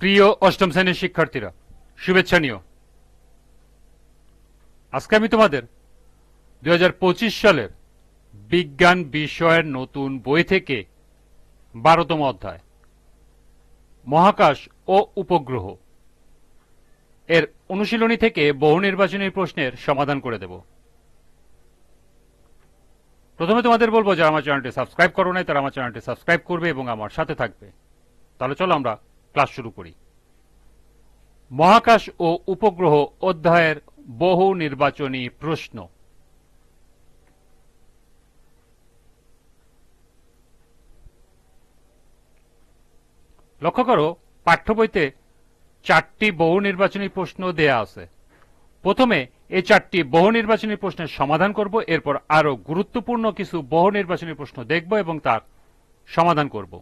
প্রিয় অষ্টম শ্রেণির শিক্ষার্থীরা, শুভেচ্ছা নিও। আজকে আমি তোমাদের দু হাজার পঁচিশ সালের বিজ্ঞান বিষয়ের নতুন বই থেকে বারোতম অধ্যায়, মহাকাশ ও উপগ্রহ এর অনুশীলনী থেকে বহু নির্বাচনী প্রশ্নের সমাধান করে দেব। প্রথমে তোমাদের বলব যারা আমার চ্যানেলটি সাবস্ক্রাইব করো নাই তারা আমার চ্যানেলটি সাবস্ক্রাইব করবে এবং আমার সাথে থাকবে। তাহলে চলো আমরা ক্লাস শুরু করি। মহাকাশ ও উপগ্রহ অধ্যায়ের বহু নির্বাচনী প্রশ্ন। লক্ষ্য করো, পাঠ্য বইতে চারটি বহু নির্বাচনী প্রশ্ন দেয়া আছে। প্রথমে এই চারটি বহু নির্বাচনী প্রশ্নের সমাধান করব, এরপর আরও গুরুত্বপূর্ণ কিছু বহু নির্বাচনী প্রশ্ন দেখব এবং তার সমাধান করব।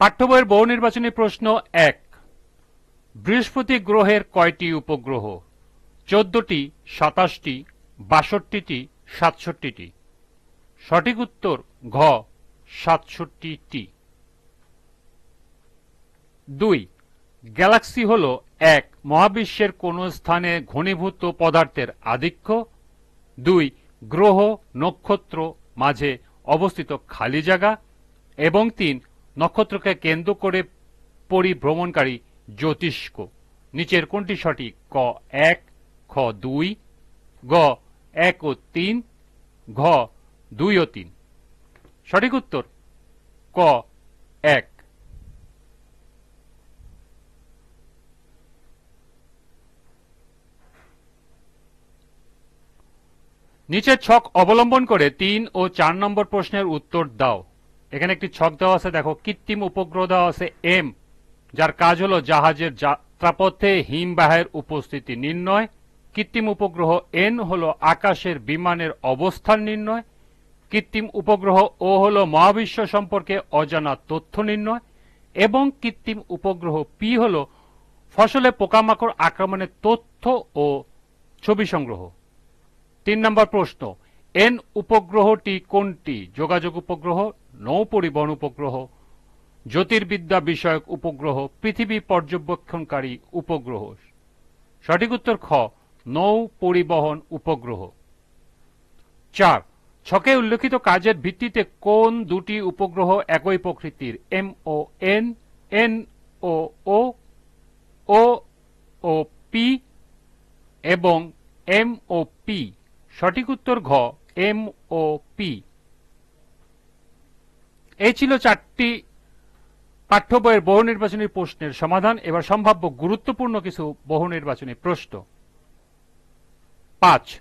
পাঠ্য বইয়ের বহু নির্বাচনী প্রশ্ন এক। বৃহস্পতি গ্রহের কয়টি উপগ্রহ? চোদ্দটি, সাতাশটি, বাষট্টিটি, সাতষট্টিটি। সঠিক উত্তর ঘ, সাতষট্টিটি। দুই, গ্যালাক্সি হল এক মহাবিশ্বের কোন স্থানে ঘনীভূত পদার্থের আধিক্য। দুই, গ্রহ নক্ষত্র মাঝে অবস্থিত খালি জায়গা। এবং তিন নক্ষত্রকে কেন্দ্র করে পরিভ্রমণকারী জ্যোতিষ্ক। নিচের কোনটি সঠিক? ক এক, খ দুই, গ এক ও তিন, ঘ দুই ও তিন। সঠিক উত্তর? ক এক। নিচের ছক অবলম্বন করে তিন ও চার নম্বর প্রশ্নের উত্তর দাও। এখানে একটি ছক দেওয়া আছে, দেখো, কৃত্রিম উপগ্রহ দেওয়া আছে এম যার কাজ হলো জাহাজের যাত্রাপথে হিমবাহের উপস্থিতি নির্ণয়। কৃত্রিম উপগ্রহ এন হলো আকাশের বিমানের অবস্থান নির্ণয়। কৃত্রিম উপগ্রহ ও হলো মহাবিশ্ব সম্পর্কে অজানা তথ্য নির্ণয়। এবং কৃত্রিম উপগ্রহ পি হল ফসলে পোকামাকড় আক্রমণের তথ্য ও ছবি সংগ্রহ। তিন নম্বর প্রশ্ন এন উপগ্রহটি কোনটি? যোগাযোগ উপগ্রহ নৌ পরিবহন উপগ্রহ, জ্যোতির্বিদ্যা বিষয়ক উপগ্রহ, পৃথিবী পর্যবেক্ষণকারী উপগ্রহ। সঠিক উত্তর খ নৌ পরিবহন উপগ্রহ। চার, ছকে উল্লেখিত কাজের ভিত্তিতে কোন দুটি উপগ্রহ একই প্রকৃতির? M O N N O O O O P এবং এম ও পি। সঠিক উত্তর ঘ, এম ও পি। এই ছিল চারটি পাঠ্য বইয়ের বহু নির্বাচনী প্রশ্নের সমাধান। এবার সম্ভাব্য গুরুত্বপূর্ণ কিছু বহু নির্বাচনী প্রশ্ন। পাঁচ।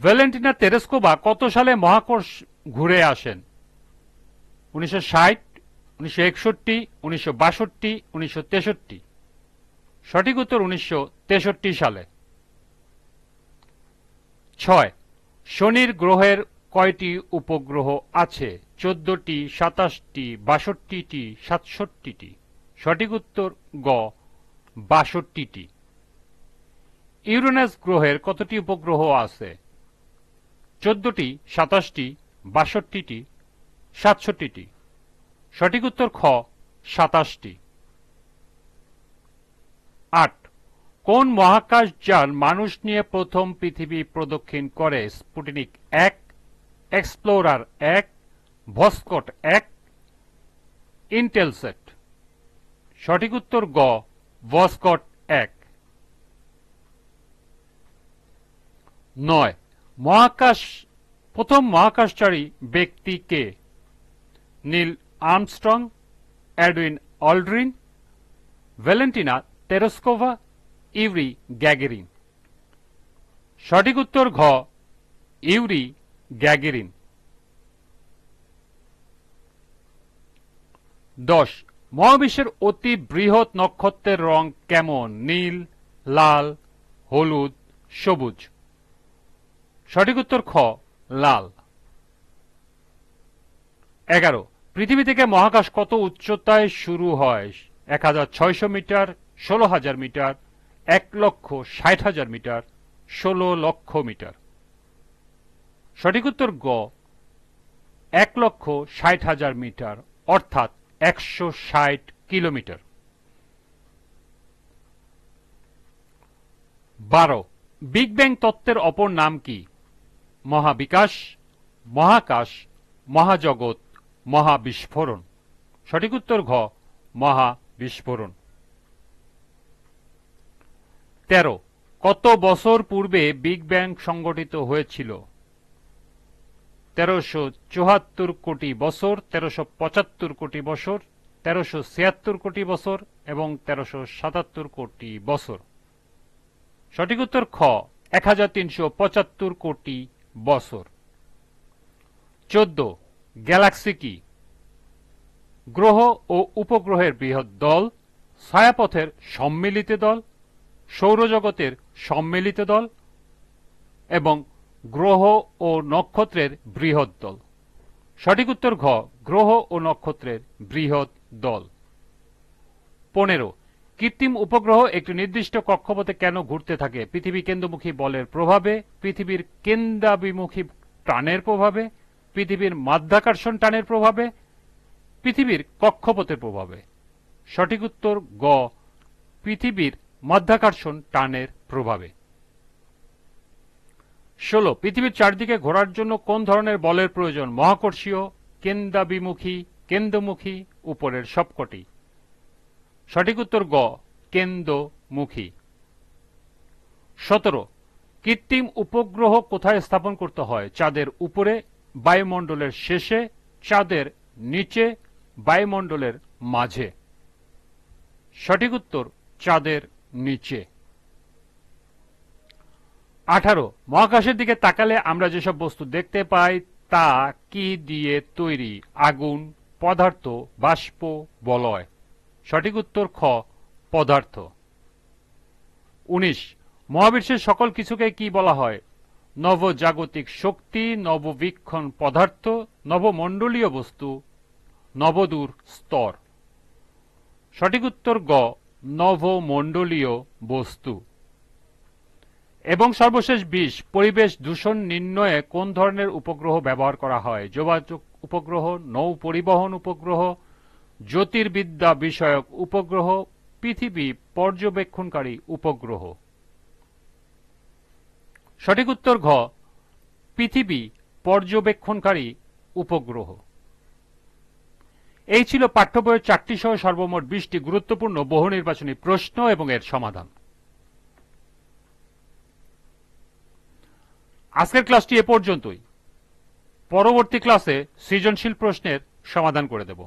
ভ্যালেন্টিনা তেরেস্কোবা কত সালে মহাকর্ষ ঘুরে আসেন? উনিশশো ষাট, উনিশশো একষট্টি, উনিশশো বাষট্টি, উনিশশো তেষট্টি। সঠিক উত্তর উনিশশো তেষট্টি সালে। ছয়। শনির গ্রহের কয়টি উপগ্রহ আছে? চোদ্দটি, সাতাশটি, বাষট্টিটি, সাতষট্টিটি। সঠিক উত্তর গ, বাষট্টিটি। ইউরেনাস গ্রহের কতটি উপগ্রহ আছে? চোদ্দটি, সাতাশটি, বাষট্টিটি, সাতষট্টিটি। সঠিক উত্তর খ, সাতাশটি। আট, কোন মহাকাশ যান মানুষ নিয়ে প্রথম পৃথিবী প্রদক্ষিণ করে? স্পুটনিক এক এক্সপ্লোরার এক ভস্কট এক ইন্টেলসেট সঠিক উত্তর গ ভস্কট এক। নয়, মহাকাশ, প্রথম মহাকাশচারী ব্যক্তি কে? Neil Armstrong Edwin Aldrin, Valentina Tereshkova Yuri Gagarin. সঠিক উত্তর ঘ, ইউরি গ্যাগেরিন। দশ, মহাবিশ্বের অতি বৃহৎ নক্ষত্রের রং কেমন? নীল, লাল, হলুদ, সবুজ। সঠিক উত্তর খ, লাল। এগারো, পৃথিবী থেকে মহাকাশ কত উচ্চতায় শুরু হয়? এক হাজার ছয়শো মিটার, ষোলো হাজার মিটার, এক লক্ষ ষাট হাজার মিটার, ষোলো লক্ষ মিটার। সঠিক উত্তর গ। এক লক্ষ ষাট হাজার মিটার, অর্থাৎ একশো ষাট কিলোমিটার। বারো। বিগ ব্যাং তত্ত্বের অপর নাম কি? মহাবিকাশ, মহাকাশ, মহাজগৎ, মহাবিস্ফোরণ। সঠিক উত্তর ঘ, মহাবিস্ফোরণ। তেরো। কত বছর পূর্বে বিগ ব্যাং সংগঠিত হয়েছিল? তেরোশো চুহাত্তর কোটি বছর, তেরোশো পঁচাত্তর কোটি বছর, তেরোশো ছিয়াত্তর কোটি বছর এবং তেরোশো সাতাত্তর কোটি বছর। সঠিক উত্তর খ এক হাজার তিনশো পঁচাত্তর কোটি বছর। চোদ্দ, গ্যালাক্সি কি? গ্রহ ও উপগ্রহের বৃহৎ দল, ছায়াপথের সম্মিলিত দল, সৌরজগতের সম্মিলিত দল এবং গ্রহ ও নক্ষত্রের বৃহৎ দল। সঠিক উত্তর ঘ, গ্রহ ও নক্ষত্রের বৃহৎ দল। পনেরো, কৃত্রিম উপগ্রহ একটি নির্দিষ্ট কক্ষপথে কেন ঘুরতে থাকে? পৃথিবী কেন্দ্রমুখী বলের প্রভাবে, পৃথিবীর কেন্দ্রাভিমুখী টানের প্রভাবে, পৃথিবীর মাধ্যাকর্ষণ টানের প্রভাবে, পৃথিবীর কক্ষপথের প্রভাবে। সঠিক উত্তর গ, পৃথিবীর মাধ্যাকর্ষণ টানের প্রভাবে। ষোলো, পৃথিবীর চারদিকে ঘোরার জন্য কোন ধরনের বলের প্রয়োজন? মহাকর্ষীয়, কেন্দ্রাভিমুখী, কেন্দ্রমুখী, উপরের সবকটি। সঠিক উত্তর গ, কেন্দ্রমুখী। সতেরো, কৃত্রিম উপগ্রহ কোথায় স্থাপন করতে হয়? চাঁদের উপরে, বায়ুমণ্ডলের শেষে, চাঁদের নিচে, বায়ুমণ্ডলের মাঝে। সঠিক উত্তর, চাঁদের নিচে। আঠারো, মহাকাশের দিকে তাকালে আমরা যেসব বস্তু দেখতে পাই তা কি দিয়ে তৈরি? আগুন, পদার্থ, বাষ্প, বলয়। সঠিক উত্তর খ, পদার্থ। উনিশ, মহাবিশ্বের সকল কিছুকে কি বলা হয়? নবজাগতিক শক্তি, নববীক্ষণ পদার্থ, নবমণ্ডলীয় বস্তু, নবদূর স্তর। সঠিক উত্তর গ, নবমণ্ডলীয় বস্তু। এবং সর্বশেষ বিশ পরিবেশ দূষণ নির্ণয়ে কোন ধরনের উপগ্রহ ব্যবহার করা হয়? যোগাযোগ উপগ্রহ, নৌ পরিবহন উপগ্রহ, জ্যোতির্বিদ্যা বিষয়ক উপগ্রহ, পৃথিবী পর্যবেক্ষণকারী উপগ্রহ। সঠিক উত্তর ঘ, পৃথিবী পর্যবেক্ষণকারী উপগ্রহ। এই ছিল পাঠ্য বইয়ের চারটি সহ সর্বমোট বিশটি গুরুত্বপূর্ণ বহু নির্বাচনী প্রশ্ন এবং এর সমাধান। আজকের ক্লাসটি এ পর্যন্তই। পরবর্তী ক্লাসে সৃজনশীল প্রশ্নের সমাধান করে দেব।